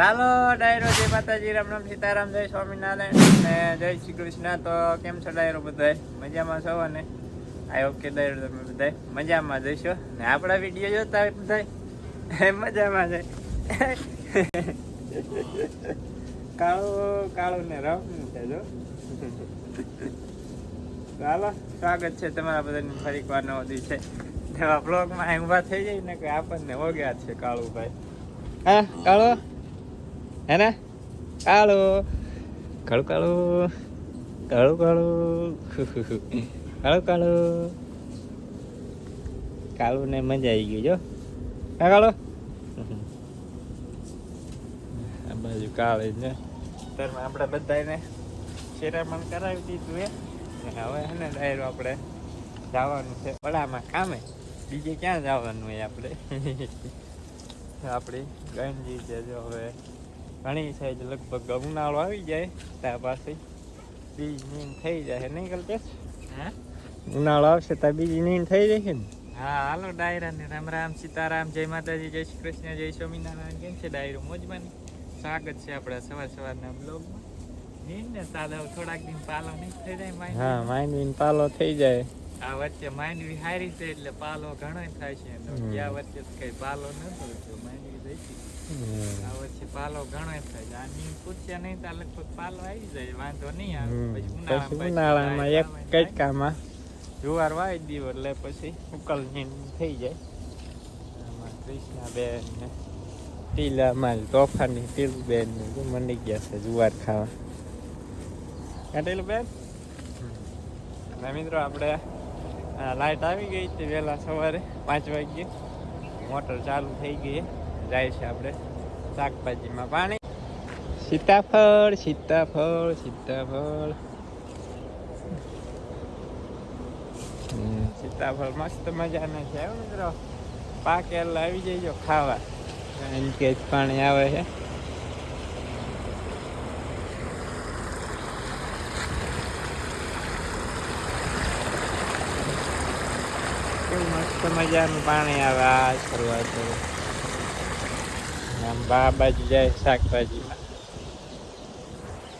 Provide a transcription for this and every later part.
ચાલો ડાયરો, જય માતાજી, રામ રામ, સીતારામ, જય સ્વામિનારાયણ ને જય શ્રી કૃષ્ણ. તો કેમ છો ડાયરો બધાય? મજામાં છો ને આઈ હોપ કે ડાયરો તમે બધાય મજામાં જઈશો ને આપણા વીડિયો જોતા હોય બધા મજામાં જાય કાળું કાળું ને રમવું છે જો? ચાલો સ્વાગત છે તમારા બધાની ફરી વાર નવો દિવસે. તેવા બ્લોગમાં ઊભા થઈ જાય ને કે આપણને ઓગ્યા છે કાળુભાઈ. હા, કાળો? હે ને કાળો કાળું. કાળું કાળું. કાળું કાળું. કાળું કાળું ને મજા આવી ગઈ જો. હા કાળો? આ બાજુ કાળે ને. તરમાં આપણે બધાને શેરામણ કરાવી દીધું એ હવે હે ને ડાયરો આપણે જવાનું છે વડામાં કામે. બીજે ક્યાં જવાનું હોય આપણે? આપણી ગંજી છે જો હવે. ઘણી છે જ લગભગ ઉનાળો આવી જાય ત્યાં પાસે બીજ નીંદ થઈ જાય નહીં કલ્પેશ? હા? ઉનાળો આવશે ત્યાં બીજી નીંદ થઈ જશે ને? હા હાલો ડાયરા ને રામ રામ સીતારામ જય માતાજી જય શ્રી કૃષ્ણ જય સ્વામિનારાયણ કેમ છે ડાયરો? મોજમાં સ્વાગત છે આપણા સવાર સવારના બ્લોગમાં. નીંદ ને સાદા થોડાક દિન પાલો નહીં થઈ જાય માઇન્ડ? હા વિન પાલો થઈ જાય. આ વચ્ચે માંડવી વિહારી છે એટલે પાલો ઘણો થાય છે. ગયા વચ્ચે કઈ પાલો નતો હતી. આ વચ્ચે પાલો ઘણો થાય છે. પૂછ્યા નહીં તો લગભગ પાલો આવી જાય વાંધો નહીં આવે. પછી પછી ઉનાળામાં ઉનાળામાં એક કટકામાં જુવાર વાવી દીધો એટલે પછી ઉકલ થઈ જાય. કૃષ્ણાબેન ને ટીલા મારી તોફાની ટીલુબેન ને મંડી ગયા છે જુવાર ખાવા. કાં બેન? મિત્રો આપણે લાઈટ આવી ગઈ હતી વહેલા સવારે પાંચ વાગ્યે. મોટર ચાલુ થઈ ગઈ. જાય છે આપણે શાકભાજીમાં. પાણી? સીતાફળ સીતાફળ સીતાફળ. સીતાફળ મસ્ત મજાના છે મિત્રો. પાકે એટલે આવી જઈજો ખાવા. કારણ કે પાણી આવે છે. કેવું મસ્ત મજાનું પાણી આવે આ શરૂઆત આમ બા બાજુ જાય શાકભાજી.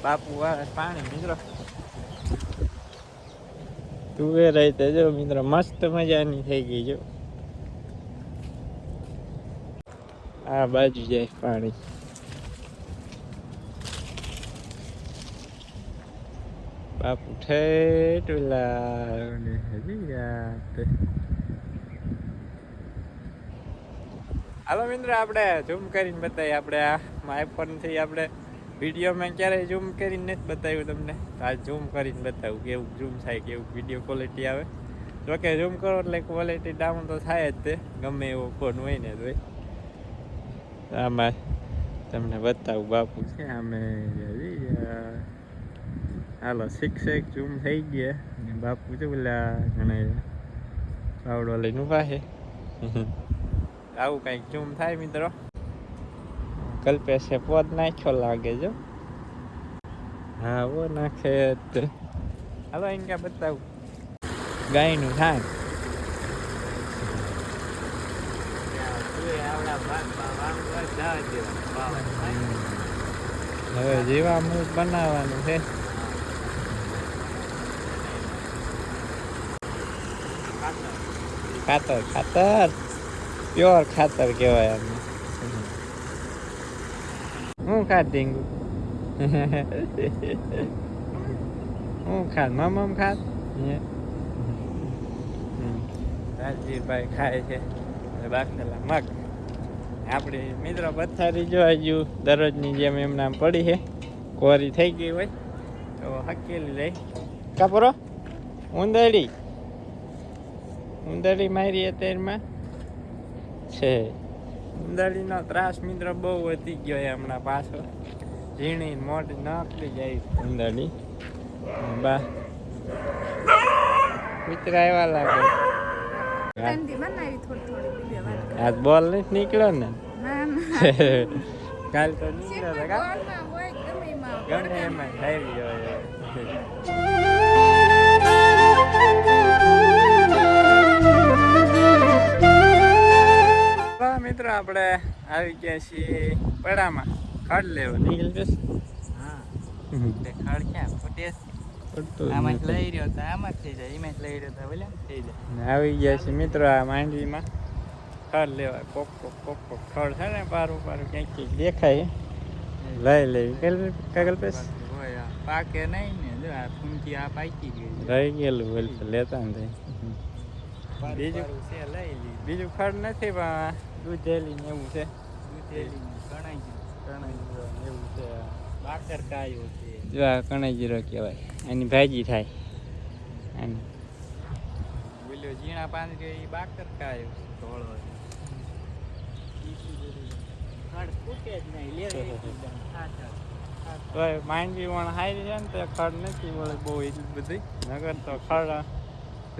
બાપુ વાળે પાણી મિત્રો. તુવેર રહી જો મિત્રો મસ્ત મજાની થઈ ગઈ જો. આ બાજુ જાય પાણી. બાપુ ઠેઠ ઓલા ને હજી રાત. હાલો મિત્રો, આપણે ઝૂમ કરીને બતાવીએ. આપણે આ આઈફોનથી આપણે વિડીયોમાં ક્યારેય ઝૂમ કરીને નથી બતાવ્યું તમને? તો આ ઝૂમ કરીને બતાવું, કેવું ઝૂમ થાય, કેવું વીડિયો ક્વોલિટી આવે. જોકે ઝૂમ કરો એટલે ક્વોલિટી ડાઉન તો થાય જ તે, ગમે એવો ફોન હોય ને તો આમાં તમને બતાવું, બાપુ છે, અમે હાલો શિક્ષક ઝૂમ થઈ ગયા. ને બાપુ છે પેલા ઘણા પાવડો લઈને ઊભા છે. આવું કંઈક ઝૂમ થાય મિત્રો. કલ્પેશે પોદ નાખ્યો લાગે જો હા વો નાખે હાલો એને ક્યાં બતાવું. ગાયનું થાય હવે જીવામૃત બનાવવાનું છે. ખાતર ખાતર. પ્યોર ખાતર કહેવાય આને હું ખાત ડીંગુ હું ખાત, મામા ખાત? રાજીભાઈ ખાય છે. અને બાકરેલા મગ. આપણે મિત્રો પથારી જોવા હજુ દરરોજની જેમ એમ નામ પડી છે. કોરી થઈ ગઈ હોય. તો હકેલી લઈ. કાપરો? ઉંદરડી. ઉંદરડી મારી અત્યારમાં. છે. ઉંદરડીનો ત્રાસ મિત્ર બહુ વધી ગયો હમણાં પાછો. ઝીણી મોઢ મોટી નકલી જાય ઉંદરડી બા. મિત્ર આવ્યા લાગે. આજ બોલ નહીં નીકળ્યો ને. ના ના. કાલ તો નીકળ્યો ગમે એમાં ગમે એમાં મિત્રો આપણે આવી ગયા છીએ પડામાં. ખાડ લેવા. હા. ખાડ તે ખડ ક્યાં? ફૂટે? આમાં જ લઈ રહ્યો તો આમાં જ થઈ જાય. એમાં જ લઈ રહ્યો તો ઓલા થઈ જાય. ને આવી ગયા છે મિત્રો આ માંડવીમાં. ખડ લેવા. કોક કોક કોક કોક ખડ છે ને પારું પારું ક્યાંક ક્યાંક દેખાય. લઈ લેવી કાગલ પેસ હોય આ પાકે નહીં ને. જો આ ફૂંકી આ પાકી ગઈ. રહી ગયેલું બોલ લેતા ને. બીજું? છે લઈ લીધું. બીજું ખડ નથી પણ દૂધેલી ને એવું છે. દૂધેલી ને કણાઈ. કણાઈ ને એવું છે. બાકર કાયો છે. જો આ કણાઈ જીરો કહેવાય. એની ભાજી થાય. એની બોલ્યો ઝીણા પાંદડી એ બાકર કાયો ધોળો છે. ખડ ફૂટે જ નહીં. લેવી એકદમ ખાચા. તો માંડવી વણ હારી છે ને તો ખડ નથી બોલે બહુ એટલી બધી. નગર તો ખડ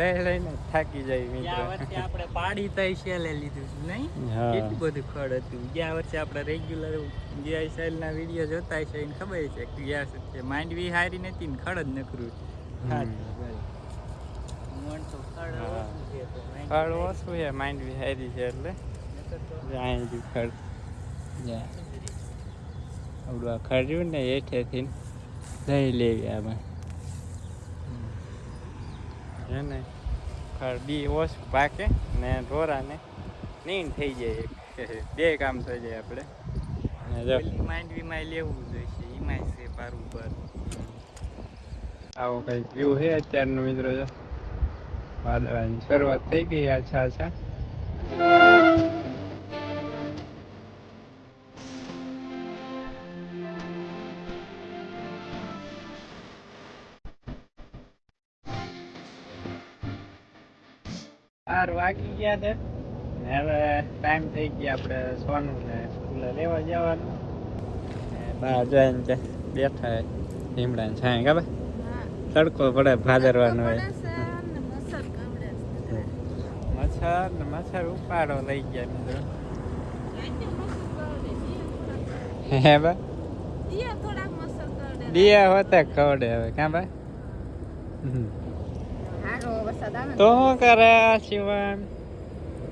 લઈ લઈને થાકી જાય ગયા વર્ષે આપણે પાડી તઈ શેલે લીધું છે નહીં. કેટલું બધું ખડ હતું. ગયા વર્ષે આપણે રેગ્યુલર ગયા સાલના વીડિયો જોતા છે એને ખબર છે કે ગયા વર્ષે માંડવી હારી નથી ને ખડ જ નકરું ખડ ઓછું છે માંડવી છે હારી છે એટલે. તો ખડ. આવડું આ ને હેઠેથી લઈ લેવી આમાં. હે ને ખરડી ઓછું પાકે ને ઢોરાને નીણ થઈ જાય. બે કામ થઈ જાય આપણે. માંડવીમાં લેવું જોઈશે એમાં છે પાર ઉપર. આવો કંઈક વ્યૂ છે અત્યારનો મિત્રો જો. વાદળાની શરૂઆત થઈ ગઈ આછા આછા બાર વાગી ગયા છે ને હવે ટાઈમ થઈ ગયા આપણે સોનું ને સ્કૂલે લેવા જવાનું. ને બહાર જઈને કે બેઠા લીમડા ને છાંય ખબર? હા. તડકો પડે ભાદરવાનો હોય. પડે છે ને મસર કામડે છે. મચ્છર ને મચ્છર ઉપાડો લઈ ગયા મિત્રો. આજે મસર કરડે. દિયા થોડાક- હે બા? દિયા થોડાક મસર કરડે. દિયા હોતા ખવડે હવે કાં બા? હારો વરસાદ આવે ને તો શું કરે શિવમ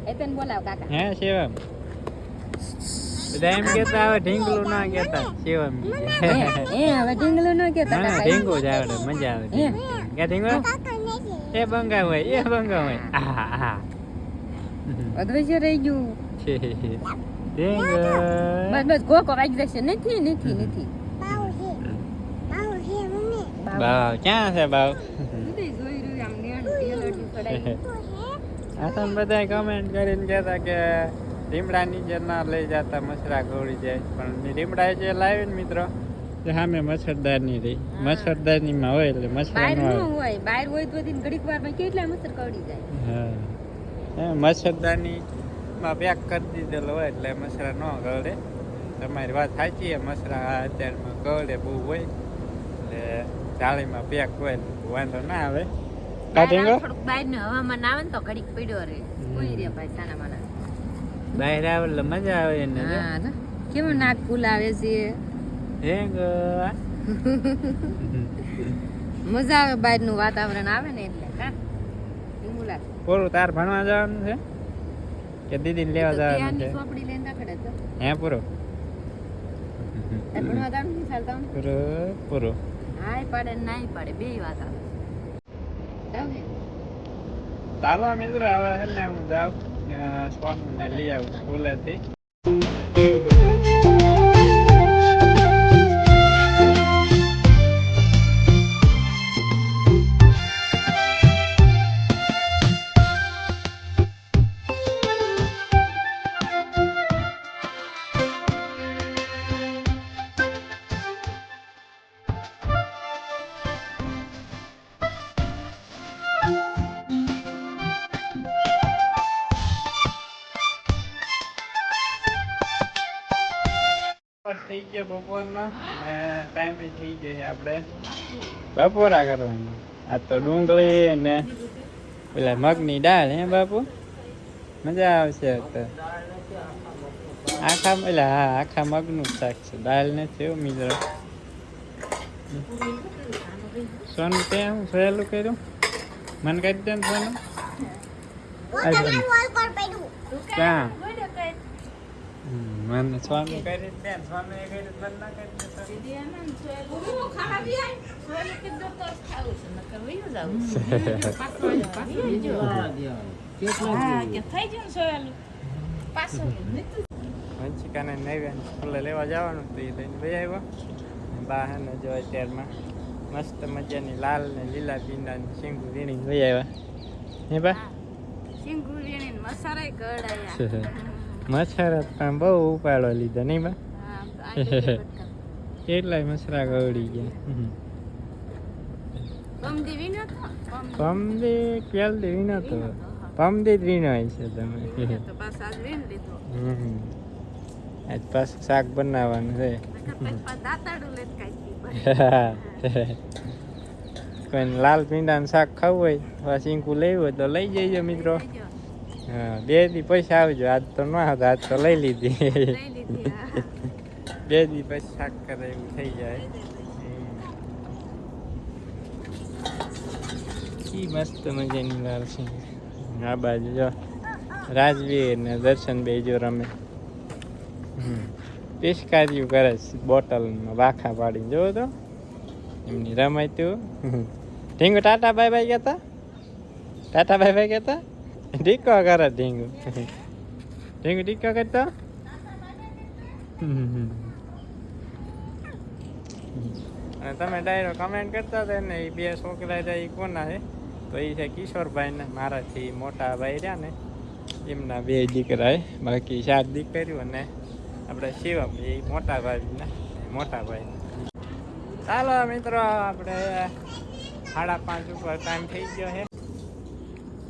એ તને બોલાવ કાકા હે શિવમ બધા એમ કેતા હવે ઢીંગલું ના કેતા શિવમ એ હવે ઢીંગલું ન કેતા હા કાકા ઢીંગું જ આવડે મજા આવે હે. કે ઢીંગો એ બંગા હોય એ બંગા હોય આહા આહા અદ્વૈય રહી ગયું ઢીંગો બસ બસ ગોકો વાગી જશે નથી નથી નથી બાવ ક્યાં છે બાવ આ તો બધા કમેન્ટ કરીને કહેતા કે લીમડા નીચે ના લઈ જતા મસરા ગોળી જાય. પણ લીમડા જે લાવી ને મિત્રો સામે મચ્છરદારની રહી. મચ્છરદાનીમાં હોય એટલે મચ્છર બહાર ન હોય બહાર હોય તો ઘડીક વારમાં કેટલા મસર કરડી જાય? હા. મચ્છરદાની માં પેક કરી દીધેલો હોય એટલે મસરા ન ગળે. તમારી વાત સાચી છે મચ્છરા અત્યારમાં ગળે બહુ હોય. એટલે જાળીમાં પેક હોય વાંધો ના આવે. કાઢીંગો થોડુંક બહારનું હવામાન આવે ને તો ઘડીક પડ્યો રે. કોઈ રે ભાઈ સાના માના બહાર આવે એટલે મજા આવે એને. હા કેવું નાક ફૂલાવે છે? ઢીંગો મજા આવે બહારનું વાતાવરણ આવે ને એટલે હા? લાગે પૂરું તાર ભણવા જવાનું છે? કે દીદીને લેવા જવાનું છે? ચોપડી લઈને રાખડે તો. હે પૂરો? ભણવા જવાનું ચાલતા હું? પૂરો પૂરો. હાય પાડે નાય પાડે. બે વાત આવે. ચાલો મિત્રો હવે ને હું જાઉં સ્વામીને લઈ આવું સ્કૂલેથી. થઈ ગયો બપોરનો ને ટાઈમ થઈ ગયો આપણે. બપોરા કરવાનું. આ તો ડુંગળી ને પેલા મગની દાળ હે બાપુ? મજા આવશે તો. આખા પેલા હા આખા મગનું શાક છે. દાળ નથી એવું મિત્રો. સોનું તે હું સહેલું કર્યું? મને કહી દે ને સોનું. ક્યાં? મને સ્વામી. કરી દે ને સ્વામી કરી દે ના કરી દે તો. વંશિકાને નૈવેન સ્કૂલે લેવા જવાનું તો એ લઈને ભાઈ આવ્યો. બા હે ને જો અત્યારમાં મસ્ત મજાની લાલ ને લીલા પીંડાની શીંગુ વીણી લઈ આવ્યા. હે બા? મચ્છર પણ બહુ ઉપાડો લીધો નહીં બા? કેટલાય મસરા ગવડી ગયા. પમદી ક્યાલ દે વીણો તો. પમદી વીણો છે તમે. આજ પાછું શાક બનાવવાનું છે. કોઈને લાલ પીંડાનું શાક ખાવું હોય પછી લેવું હોય તો લઈ જઈજો મિત્રો. બે દી પૈસા આવજો. આજ તો ન આવતા આજ તો લઈ લીધી. બે દી પછી શાક કરે એવું થઈ જાય. કી મસ્ત મજાની લાલ છે. આ બાજુ જો રાજવીર ને દર્શન બે જો રમે. હમ. કરે છે બોટલમાં વાખા પાડીને. જોવો તો. એમની રમાય તું. ઢીંગુ ટાટા બાય બાય કહેતા? ટાટા બાય બાય કહેતા? ઢીકો કરે ઢીંગુ ઢીંગુ ઢીકો કરતા અને તમે ડાયરો કમેન્ટ કરતા હતા ને એ બે છોકરા રહ્યા એ કોના છે તો એ છે કિશોરભાઈ ને, મારાથી મોટા ભાઈ રહ્યા ને, એમના બે દીકરા બાકી ચાર દીકરીઓ અને આપણે શિવમ એ મોટા ભાઈ ને, મોટા ભાઈ. ચાલો મિત્રો, આપણે સાડા પાંચ ઉપર ટાઈમ થઈ ગયો છે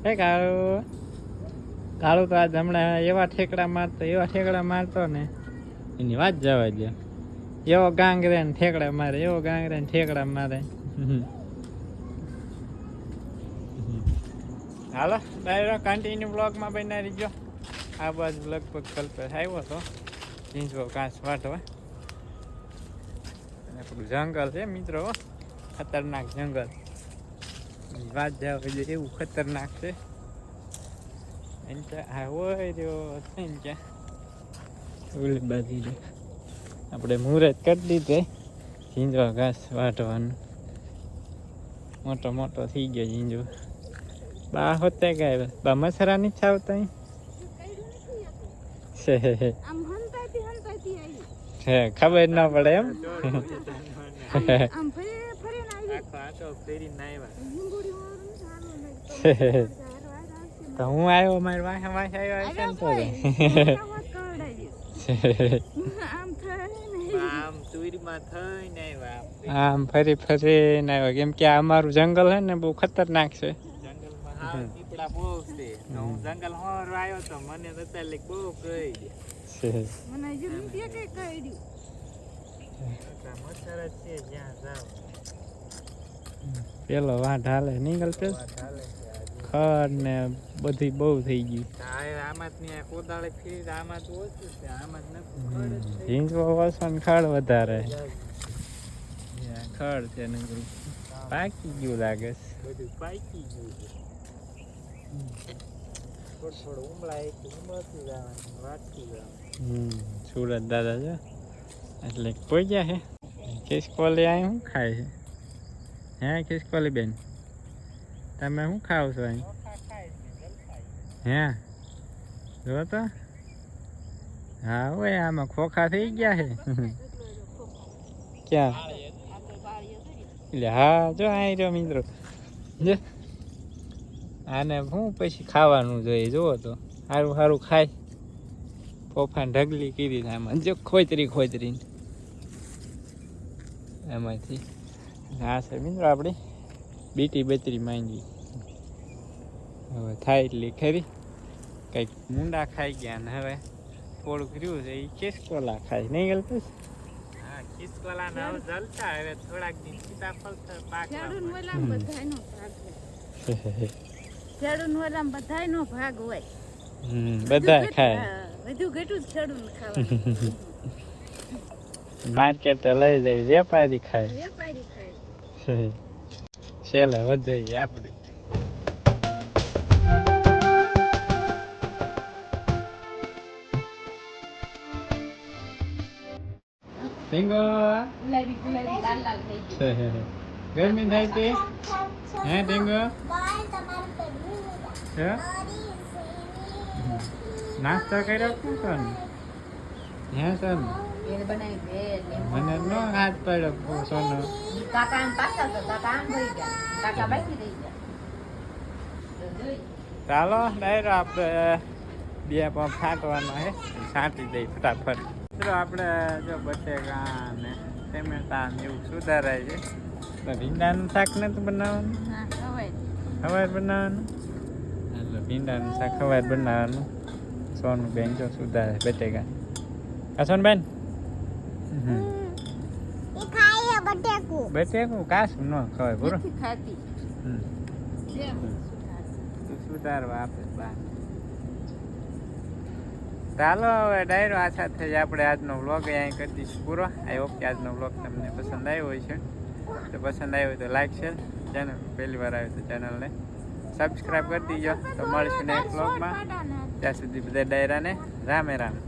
હે કાળું કાળું તો આજ હમણાં એવા ઠેકડા મારતો, એવા ઠેકડા મારતો ને. એની વાત જવા દે એવો ગાંગરે ને ઠેકડા મારે, એવો ગાંગરે ને ઠેકડા મારે. હાલો, ડાયરો કન્ટિન્યુ બ્લોગમાં બની રહીજો આ બાજુ લગભગ કલ્પેશ આવ્યો હતો ઝીંઝવો કાંસ વાટવા અને જંગલ છે મિત્રો. ખતરનાક જંગલ. વાત જાવ જોઈએ એવું ખતરનાક છે. આપણે મુહૂર્ત કરી દીધે. ઝીંજો ઘાસ વાટવાનું મોટો મોટો થઈ ગયો ઝીંજો બા હોતે ગાય બા મસરા ની છાવતા છે છે ખબર ના પડે એમ? તો હું આવ્યો? મારી વાંહે વાંહે આવ્યો ને તો. આમ તુરીમાં થઈને આવ્યા આમ. ફરી ફરી ને આવ્યો. કેમ કે અમારું જંગલ હે ને બહુ ખતરનાક છે. દીપડા બહુ છે. હું જંગલ હોર આવ્યો તો મને તો એટલે બહુ કહી દે. છે. મચ્છર છે જ્યાં જાવ પેલો વાંઢ હાલે છે આજે. ખડ ને બધી બહુ થઈ ગઈ. નહીં, જ નથી. ખડ વધારે. ખડ છે ને પાકી ગયું લાગે છે. બધું પાકી ગયું છે. સુરત દાદા છે. એટલે કોઈ ગયા હે. ખિસકોલી આવી શું ખાય છે હે ખિસકોલી બેન તમે શું ખાવ છો અહીં? હે? જો તો. હા હોય આમાં ખોખા થઈ ગયા છે. ક્યાં? એટલે હા જો અહીં રહ્યો મિત્રો. જો. આને શું પછી ખાવાનું જોઈએ જુઓ તો. સારું સારું ખાય. પોફાને ઢગલી કીધી આમાં. જો ખોતરી ખોતરી એમાંથી આ છે મિત્રો આપણી બીટી બત્રી માંગી. હવે થાય એટલી ખરી. કંઈક મુંડા ખાઈ ગયા ને હવે થોડુંક રહ્યું છે એ કેસકોલા ખાય. નહીં ગલતું? હા ખિસકોલા ના જલતા હવે થોડાક દિન સીતાફળ તો પાકવા બધાયનો ભાગ હોય. હમ બધા ખાય. વધુ ઘટું ખેડૂત ખાવાનું. માર્કેટ લઈ જાય વેપારી ખાય. વેપારી ખાય છેલ્લે વધે આપણે. ગયું ગરમી થાય છે હે ટીંગો નાસ્તો કર્યો સોન હે ને મને નો હાથ પડ્યો સોનો. કાકા પાછા તો કાકા આમ ભરી ગયા. કાકા બાકી રહી ગયા. ચાલો ડાયરો આપણે બે પંપ છાંટવાનો હે. છાંટી દઈ ફટાફટ. ચલો આપણે જો બટેકા ને ટમેટા ને એવું સુધારાય છે. તો ભીંડાનું શાક નથી બનાવવાનું? ખવાર બનાવવાનું? એટલે ભીંડાનું શાક ખવાર બનાવવાનું. સોનું બેન જો સુધારે બટેકા. આ સોનબેન બટેકું. કાશું ન ખવાય બરો સુધારવા આપે બા. ચાલો હવે ડાયરો આ સાથે જ આપણે આજનો વ્લોગ અહીં કરી દઈશું. પૂરો. આઈ હોપ કે આજનો વ્લોગ તમને પસંદ આવ્યો હોય છે તો પસંદ આવ્યો હોય તો લાઈક છે ચેનલ પહેલી વાર આવ્યો તો ચેનલને સબસ્ક્રાઈબ કરી દીજો. તો મળીશું નેક્સ્ટ વ્લોગમાં ત્યાં સુધી બધા ડાયરાને રામે રામ.